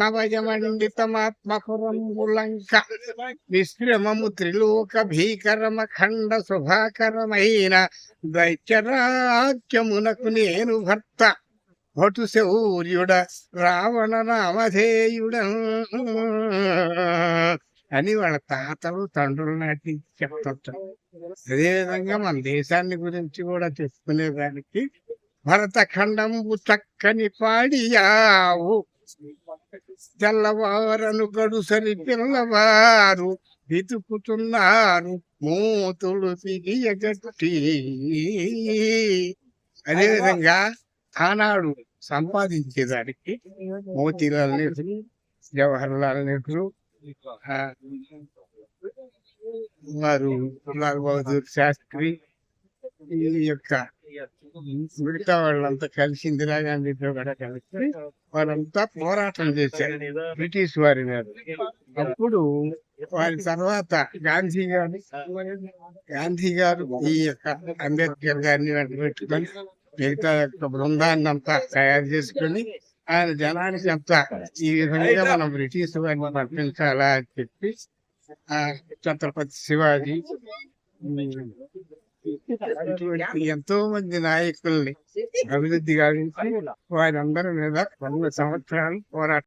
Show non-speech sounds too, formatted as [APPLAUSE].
నవయమండితమాత్మపురంబులంక విశ్రమము త్రిలోక భీకరమ ఖండ శుభాకరమైన దైత్యరాజ్యమునకు నేను భర్త భటు శౌర్యుడ రావణ నామధేయుడ అని వాళ్ళ తాతలు తండ్రుల నాటి చెప్తుంటారు. అదేవిధంగా మన దేశాన్ని గురించి కూడా చెప్పుకునేదానికి భరత ఖండంబు చక్కని పాడియావు. తెల్లవారను గడుసరి పిల్లవారు వెతుకుతున్నారు. మూతులు పిగియగట్టి అదేవిధంగా ఆనాడు సంపాదించేదానికి మోతీలాల్ నెహ్రూ జవహర్లాల్ నెహ్రూ వారు లాల్ బహదూర్ శాస్త్రి ఈ యొక్క మిగతా వాళ్ళంతా కలిసి ఇందిరాగాంధీతో కూడా కలిసి వారంతా పోరాటం చేశారు. బ్రిటిష్ వారి మీద. అప్పుడు వారి తర్వాత గాంధీ గారు గాంధీ గారు ఈ యొక్క అంబేద్కర్ గారిని వెంట పెట్టుకొని మిగతా యొక్క బృందాన్ని అంతా తయారు చేసుకొని ఆయన జనానికి అంతా ఈ విధంగా మనం బ్రిటిష్ వారిని పంపించాలా అని చెప్పి ఆ ఛత్రపతి శివాజీ [LAUGHS] ఎంతో మంది నాయకుల్ని [LAUGHS] అభివృద్ధి గావించి వారందరి మీద వంద సంవత్సరాలు పోరాటం